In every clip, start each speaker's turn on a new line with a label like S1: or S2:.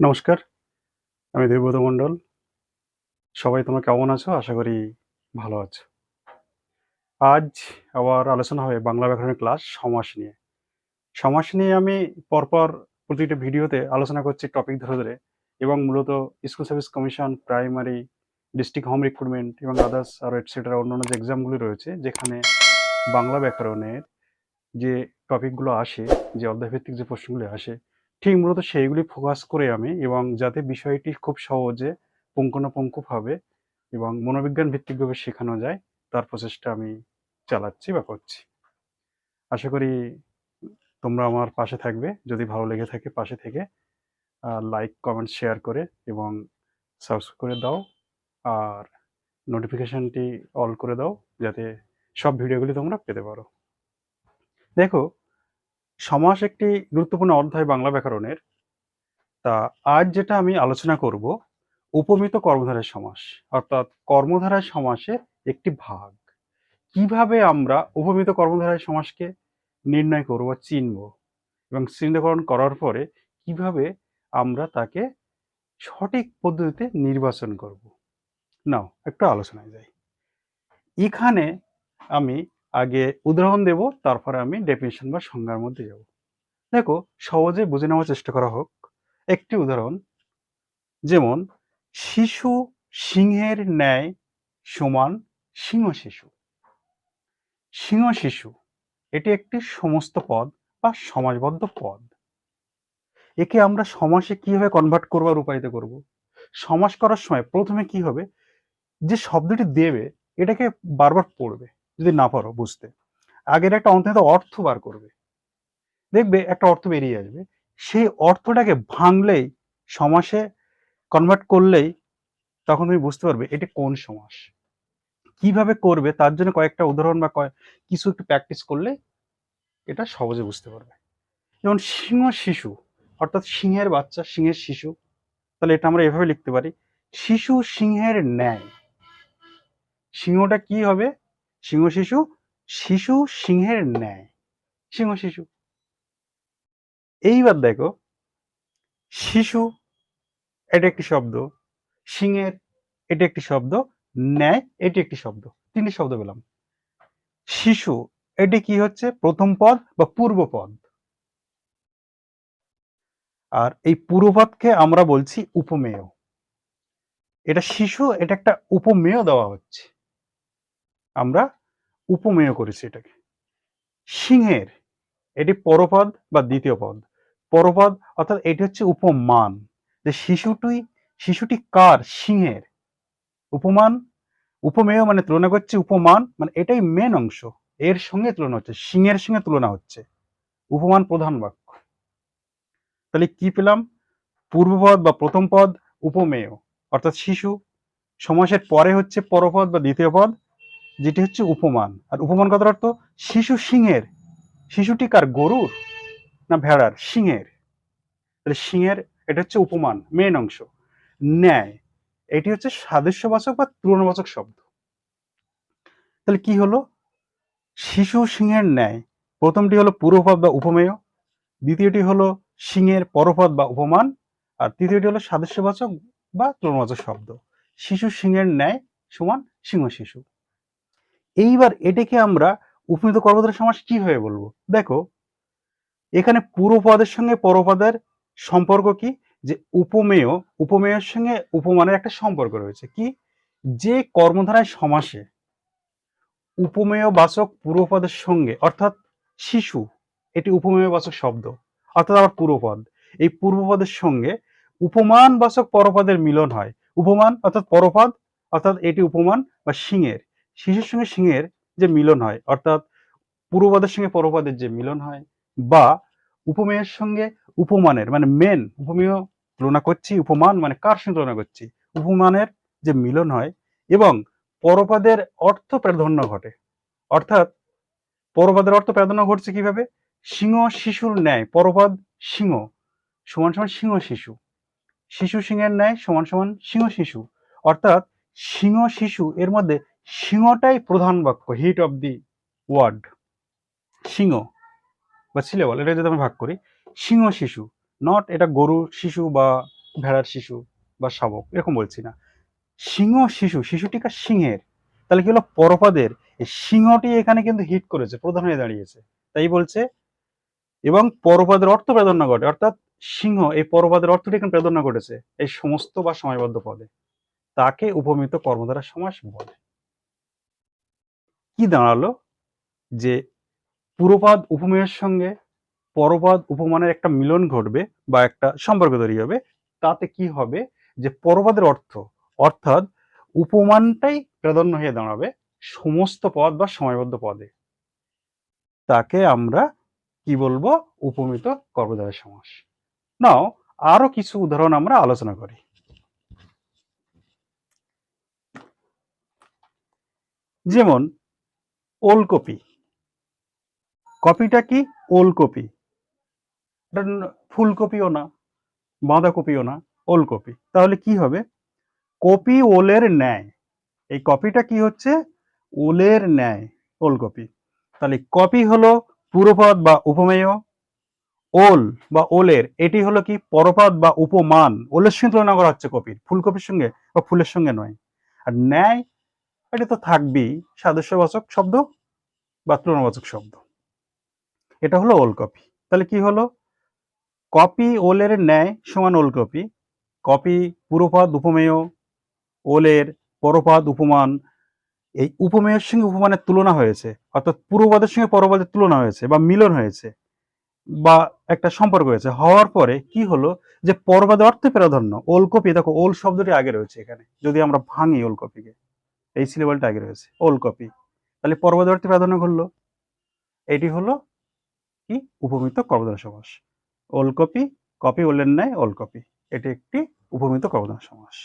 S1: নমস্কার, আমি দেবব্রত মণ্ডল। সবাই তোমরা কেমন আছো? আশা করি ভালো আছো। আজ আবার আলোচনা হবে বাংলা ব্যাকরণের ক্লাস সমাস নিয়ে। সমাস নিয়ে আমি পরপর প্রতিটা ভিডিওতে আলোচনা করছি টপিক ধরে ধরে এবং মূলত school service commission primary district home recruitment এবং আদার্স আর এটসেট্রা অন্যান্য যে এক্সামগুলি রয়েছে, যেখানে বাংলা ব্যাকরণের যে টপিকগুলো আসে, যে অধ্যায়ভিত্তিক যে প্রশ্নগুলি আসে ঠিক মূলত সেইগুলি ফোকাস করে আমি এবং যাতে বিষয়টি খুব সহজে পুঙ্খানুপুঙ্খভাবে এবং মনোবিজ্ঞান ভিত্তিকভাবে শেখানো যায়, তার প্রচেষ্টা আমি চালাচ্ছি বা করছি। আশা করি তোমরা আমার পাশে থাকবে। যদি ভালো লেগে থাকে পাশে থেকে লাইক কমেন্ট শেয়ার করে এবং সাবস্ক্রাইব করে দাও আর নোটিফিকেশনটি অল করে দাও যাতে সব ভিডিওগুলি তোমরা পেতে পারো। দেখো সমাস একটি গুরুত্বপূর্ণ অধ্যায় বাংলা ব্যাকরণের। তা আজ যেটা আমি আলোচনা করব, উপমিত কর্মধারয় সমাস, অর্থাৎ কর্মধারয় সমাসের একটি ভাগ। কীভাবে আমরা উপমিত কর্মধারায় সমাসকে নির্ণয় করব বা চিনব এবং চিহ্নিতকরণ করার পরে কীভাবে আমরা তাকে সঠিক পদ্ধতিতে নির্বাচন করব। নাও, একটু আলোচনায় যাই। এখানে আমি আগে উদাহরণ দেব, তারপরে আমি ডেফিনেশন বা সংজ্ঞার মধ্যে যাব। দেখো, সহজে বুঝে নেওয়ার চেষ্টা করা হোক। একটি উদাহরণ, যেমন, শিশু সিংহের ন্যায় সমান সিংহ শিশু। সিংহ শিশু, এটি একটি সমস্ত পদ বা সমাজবদ্ধ পদ। একে আমরা সমাসে কীভাবে কনভার্ট করব আর রূপায়িত করব? সমাস করার সময় প্রথমে কি হবে? যে শব্দটি দেবে, এটাকে বারবার পড়বে। যদি না পারো বুঝতে। আগের একটা অন্তত অর্থ বার করবে। দেখবে একটা অর্থ বেরিয়ে আসবে। সেই অর্থটাকে ভাঙলেই, সমাসে কনভার্ট করলেই তখন তুমি বুঝতে পারবে এটা কোন সমাস। কীভাবে করবে, তার জন্য কয়েকটা উদাহরণ বা কিছু একটু প্র্যাকটিস করলে এটা সহজে বুঝতে পারবে। যেমন সিংহ শিশু, অর্থাৎ সিংহের বাচ্চা, সিংহের শিশু, তাহলে এটা আমরা এভাবে লিখতে পারি। শিশু সিংহের ন্যায়। সিংহটা কি হবে? সিংহ শিশু শিশু সিংহের ন্যায়। সিংহ শিশু। এইবার দেখো, শিশু, এটা একটি শব্দ, সিংহের, এটা একটি শব্দ, ন্যায়, এটি একটি শব্দ, তিনটি শব্দ পেলাম। শিশু, এটি কি হচ্ছে? প্রথম পদ বা পূর্ব পদ? আর এই পূর্বপদকে আমরা বলছি উপমেয়। এটা শিশু, এটা একটা উপমেয় দেওয়া হচ্ছে। আমরা উপমেয় করেছি এটাকে। সিংহের, এটি পরপদ বা দ্বিতীয় পদ। পরপদ অর্থাৎ এটি হচ্ছে উপমান। যে শিশুটি শিশুটি কার? সিংহের। উপমান, উপমেয় মানে তুলনা করছে উপমান মানে এটাই মেন অংশ। এর সঙ্গে তুলনা হচ্ছে, সিংহের সঙ্গে তুলনা হচ্ছে। উপমান প্রধান বাক্য। তাহলে কি পেলাম? পূর্বপদ বা প্রথম পদ, উপমেয়। অর্থাৎ শিশু, সমাসের পরে হচ্ছে পরপদ বা দ্বিতীয় পদ যেটি হচ্ছে উপমান। আর উপমান কথার অর্থ শিশু সিংহের। শিশুটি কার? গরুর না ভেড়ার? সিংহের। তাহলে সিংহের এটা হচ্ছে উপমান মেন অংশ। ন্যায়, এটি হচ্ছে সাদৃশ্যবাচক বা তুলনাবাচক শব্দ। তাহলে কি হলো? শিশু সিংহের ন্যায়। প্রথমটি হলো পূর্বপদ বা উপমেয়। দ্বিতীয়টি হলো সিংহের পরপদ বা উপমান। আর তৃতীয়টি হলো সাদৃশ্যবাচক বা তুলনাবাচক শব্দ। শিশু সিংহের ন্যায় সমান সিংহ শিশু এইবার এটাকে আমরা উপনীত কর্মধারয় সমাস কীভাবে বলব? দেখো, এখানে পূর্বপদের সঙ্গে পরপদের সম্পর্ক কি? যে উপমেয়, উপমেয়ের সঙ্গে উপমানের একটা সম্পর্ক রয়েছে। কি? যে কর্মধারায় সমাসে উপমেয় বাচক পূর্বপদের সঙ্গে, অর্থাৎ শিশু, এটি উপমেয় বাচক শব্দ, অর্থাৎ আবার পূর্বপদ, এই পূর্বপদের সঙ্গে উপমান বাচক পরপদের মিলন হয়। উপমান, অর্থাৎ পরপদ, অর্থাৎ এটি উপমান বা সিংহের। শিশুর সঙ্গে সিংহের যে মিলন হয়, অর্থাৎ পূর্বপদের সঙ্গে পরপদের যে মিলন হয়, বা উপমেয়ের সঙ্গে উপমানের মানে মেন উপমেয় তুলনা করছি, উপমান মানে কার সঙ্গে তুলনা করছি? উপমানের যে মিলন হয় এবং পরপদের অর্থ প্রাধান্য ঘটে। অর্থাৎ পরপদের অর্থ প্রাধান্য ঘটছে কীভাবে? সিংহ শিশুর ন্যায় পরপদ সিংহ, সমান সমান সিংহ শিশু। শিশু সিংহের ন্যায়, সমান সমান সিংহ শিশু। অর্থাৎ সিংহ শিশু, এর মধ্যে সিংহটাই প্রধান বাক্য হিট অফ দি ওয়ার্ড সিংহ, বা সিলেবল এটা যদি আমি ভাগ করি, সিংহ শিশু নট এটা গরু শিশু বা ভেড়ার শিশু বা শাবক, এরকম বলছি না। সিংহ শিশু শিশুটিকা সিংহের। তাহলে কি হলো? পরপাদের। এই সিংহটি এখানে কিন্তু হিট করেছে, প্রধান হয়ে দাঁড়িয়েছে। তাই বলছে, এবং পরপাদের অর্থ প্রাধান্য ঘটে। অর্থাৎ সিংহ, এই পরপাদের অর্থটি এখানে প্রাধান্য ঘটেছে, এই সমস্ত বা সময়বদ্ধ পদে। তাকে উপমিত কর্মধারা সমাস বলে। কি দাঁড়াল? যে পুরোপাদ উপমেয়ের সঙ্গে পরপাদ উপমানের একটা মিলন ঘটবে বা একটা সম্পর্ক তৈরি হবে, তাতে কি হবে? যে পরপাদের অর্থ, অর্থাৎ উপমানটাই প্রাধান্য হয়ে দাঁড়াবে সমস্ত পদ বা সময়বদ্ধ পদে। তাকে আমরা কি বলব? উপমিত কর্মধারয় সমাস। নাও, আরও কিছু উদাহরণ আমরা আলোচনা করি। যেমন ওলকপি। কপিটা কি? ওলকপি। ফুলকপিও না, বাঁধাকপিও না, ওলকপি। তাহলে কি হবে? কপি ওলের ন্যায়। এই কপিটা কি হচ্ছে? ওলের ন্যায়, ওলকপি। তাহলে কপি হলো পুরোপদ বা উপমেয়, ওল বা ওলের, এটি হলো কি? পরপদ বা উপমান। ওলের সঙ্গে তুলনা করা হচ্ছে কপির, ফুলকপির সঙ্গে বা ফুলের সঙ্গে নয়। আর ন্যায়, এটা তো থাকবেই, সাদস্যবাচক শব্দ বা তুলনাবাচক শব্দ। এটা হলো ওল কপি। তাহলে কি হলো? কপি ওলের ন্যায় সমান ওলকপি কপি। কপি পুরোপাদ উপমেয়, ওলের পরপাদ উপমান। এই উপমেয়ের সঙ্গে উপমানের তুলনা হয়েছে, অর্থাৎ পূর্বপদের সঙ্গে পরপদের তুলনা হয়েছে বা মিলন হয়েছে বা একটা সম্পর্ক হয়েছে। হওয়ার পরে কি হলো? যে পরপদের অর্থে প্রাধান্য ওলকপি দেখো ওল শব্দটি আগে রয়েছে এখানে। যদি আমরা ভাঙি ওলকপিকে এই সিলেবলটা আগে রয়েছে ওলকপি তাহলে পরপদের অর্থে প্রাধান্য ঘটলো এটি হলো কি? উপমিত কর্মধারা সমাস ওলকপি, কপি ওলের ন্যায় ওলকপি। এটি একটি উপমিত কর্মধারা সমাস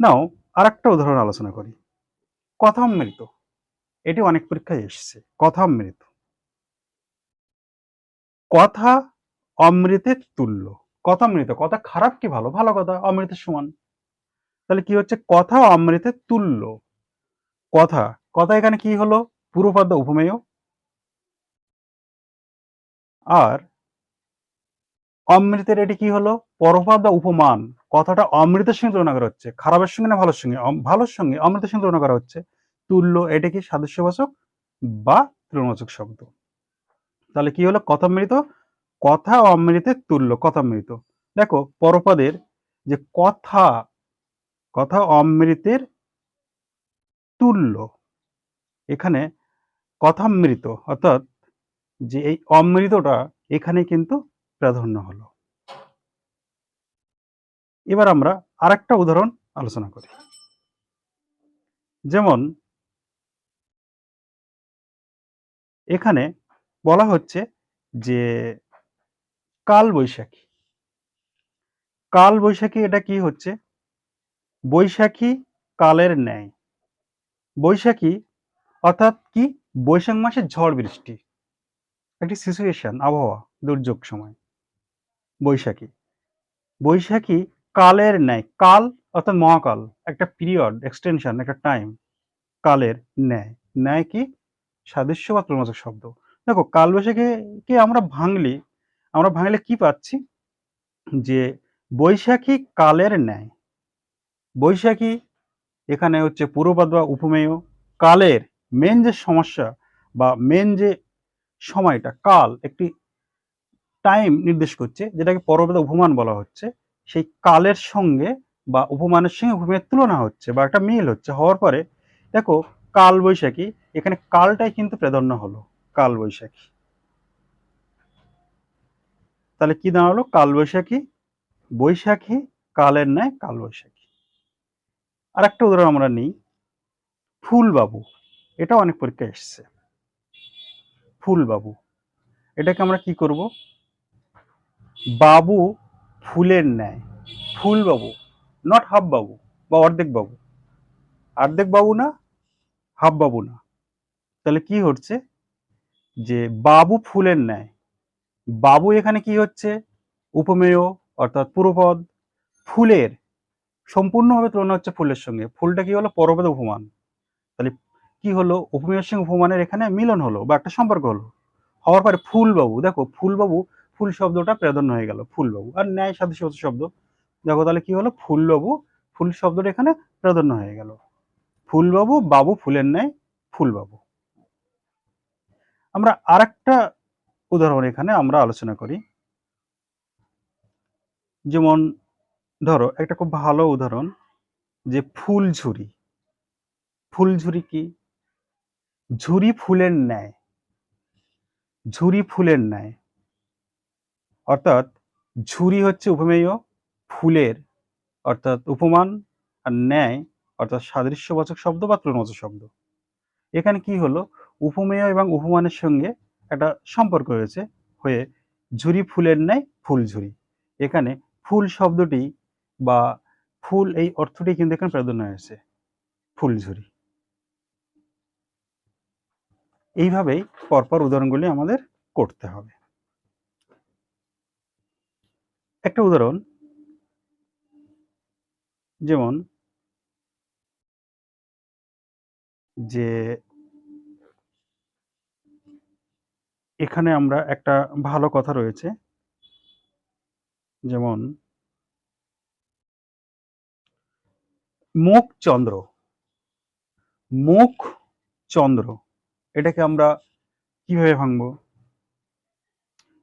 S1: নাও আর একটা উদাহরণ আলোচনা করি। কথামৃত। এটি অনেক পরীক্ষায় এসেছে। কথামৃত। কথা অমৃতের তুল্য। কথামৃত, কথা খারাপ কি ভালো? ভালো কথা, অমৃতের সমান। তাহলে কি হচ্ছে? কথা অমৃতের তুল্য। কথা কথা এখানে কি হলো? পুরোপাদ্য উপমেয়। আর অমৃতের এটি কি হলো? পরপাদ উপমান। কথাটা অমৃতের সঙ্গে তুলনা করা হচ্ছে। খারাপের সঙ্গে না ভালোর সঙ্গে? ভালোর সঙ্গে অমৃতের সঙ্গে তুলনা করা হচ্ছে। তুল্য এটা কি সাদৃশ্যবাচক বা তুলনাবাচক শব্দ? তাহলে কি হলো? কথামৃত কথা অমৃতের তুল্য কথামৃত দেখো, পরপদের যে কথা কথা অমৃতের তুল্য এখানে কথামৃত অর্থাৎ যে এই অমৃতটা এখানে কিন্তু প্রাধান্য হলো। এবার আমরা আরেকটা উদাহরণ আলোচনা করি। যেমন এখানে বলা হচ্ছে যে কাল বৈশাখী কাল বৈশাখী এটা কি হচ্ছে? বৈশাখী কালের ন্যায়। বৈশাখী, অর্থাৎ কি? বৈশাখ মাসের ঝড় বৃষ্টি। একটি সিচুয়েশন আবহাওয়া, দুর্যোগ সময়। বৈশাখী। বৈশাখী কালের ন্যায়, কাল অর্থাৎ মহাকাল, একটা পিরিয়ড এক্সটেনশন একটা টাইম কালের ন্যায়। ন্যায় কি? সাদৃশ্য বা তুলনাচক শব্দ। দেখো, কাল বৈশাখীকে আমরা ভাঙলি, আমরা ভাঙলে কি পাচ্ছি? যে বৈশাখী কালের ন্যায়। বৈশাখী এখানে হচ্ছে পূর্বপাদ বা উপমেয় কালের মেন যে সমস্যা বা মেন যে সময়টা, কাল একটি টাইম নির্দেশ করছে, যেটাকে পরবর্তী উপমান বলা হচ্ছে, সেই কালের সঙ্গে বা উপমানের সঙ্গে উপমেয়ের তুলনা হচ্ছে বা একটা মিল হচ্ছে। হওয়ার পরে দেখো কাল বৈশাখী এখানে কালটাই কিন্তু প্রাধান্য হলো কাল বৈশাখী তাহলে কি দাঁড়াল? কাল বৈশাখী বৈশাখী কালের ন্যায় কাল বৈশাখী আর একটা উদাহরণ আমরা নিই। ফুলবাবু এটা অনেক পরীক্ষা এসছে। ফুলবাবু, এটাকে আমরা কি করব? বাবু ফুলের ন্যায়। ফুলবাবু নট হাফ বাবু বা অর্ধেক বাবু অর্ধেক বাবু না হাফ বাবু না। তাহলে কি হচ্ছে? যে বাবু ফুলের ন্যায়। বাবু এখানে কি হচ্ছে? উপমেয়, অর্থাৎ পুরোপদ। ফুলের সম্পূর্ণভাবে তুলনা হচ্ছে ফুলের সঙ্গে। ফুলটা কি হলো? পরপদ উপমান। তাহলে কি হলো? উপমেয়ের সঙ্গে উপমানের এখানে মিলন হলো বা একটা সম্পর্ক হলো। হওয়ার পরে ফুলবাবু, দেখো ফুলবাবু ফুল শব্দটা প্রাধান্য হয়ে গেল, ফুলবাবু। আর ন্যায় সাদৃশ্যবাচক শব্দ। দেখো তাহলে কি হলো? ফুলবাবু ফুল শব্দটা এখানে প্রাধান্য হয়ে গেল। ফুলবাবু, বাবু ফুলের ন্যায়, ফুলবাবু। আমরা আরেকটা উদাহরণ এখানে আমরা আলোচনা করি। যেমন ধরো, একটা খুব ভালো উদাহরণ যে ফুলঝুরি। ফুলঝুরি কি? ঝুরি ফুলের ন্যায়। ঝুরি ফুলের ন্যায়। অর্থাৎ ঝুরি হচ্ছে উপমেয়, ফুলের অর্থাৎ উপমান, আর ন্যায় অর্থাৎ সাদৃশ্যবাচক শব্দ বা তুলনাবাচক শব্দ। এখানে কি হলো? উপমেয় এবং উপমানের সঙ্গে একটা সম্পর্ক হয়েছে হয়ে ঝুরি ফুলের ন্যায় ফুল ঝুরি এখানে ফুল শব্দটি বা ফুল এই অর্থটি কিন্তু এখানে প্রাধান্য হয়েছে ফুলঝুরি এইভাবেই পরপর উদাহরণগুলি আমাদের করতে হবে। একটা উদাহরণ, যেমন যে এখানে আমরা একটা ভালো কথা রয়েছে, যেমন মুখ চন্দ্র। মুখ চন্দ্র। এটাকে আমরা কীভাবে ভাঙবো?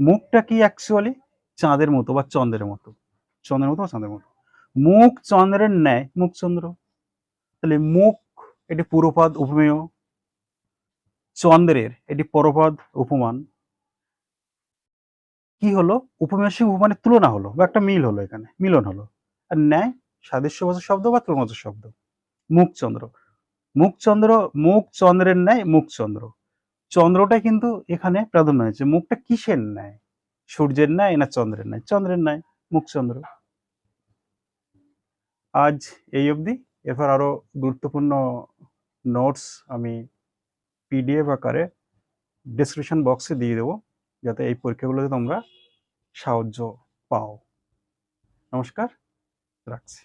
S1: মুখটা কি অ্যাকচুয়ালি চাঁদের মতো বা চন্দ্রের মতো। চন্দ্রের মতো বা চাঁদের মতো। মুখ চন্দ্রের ন্যায়। মুখচন্দ্র তাহলে মুখ এটি পুরোপাদ উপমেয়। চন্দ্রের এটি পরপাদ উপমান। কি হলো? উপমেয় উপমানের তুলনা হলো বা একটা মিল হলো এখানে। মিলন হলো। আর ন্যায়? সাদৃশ্যবাচক শব্দ বা তুলনাবাচক শব্দ? মুখচন্দ্র মুখচন্দ্র মুখ চন্দ্রের ন্যায় মুখচন্দ্র চন্দ্রটা কিন্তু এখানে প্রাধান্য হয়েছে মুখটা কিসের ন্যায়? সূর্যের ন্যায় না চন্দ্রের ন্যায়? চন্দ্রের ন্যায় মুখচন্দ্র আজ এই অবধি। এরপর আরও গুরুত্বপূর্ণ নোটস আমি পিডিএফ আকারে ডিসক্রিপশন বক্সে দিয়ে দেবো, যাতে এই পরীক্ষাগুলোতে তোমরা সাহায্য পাও। নমস্কার, রাখছি।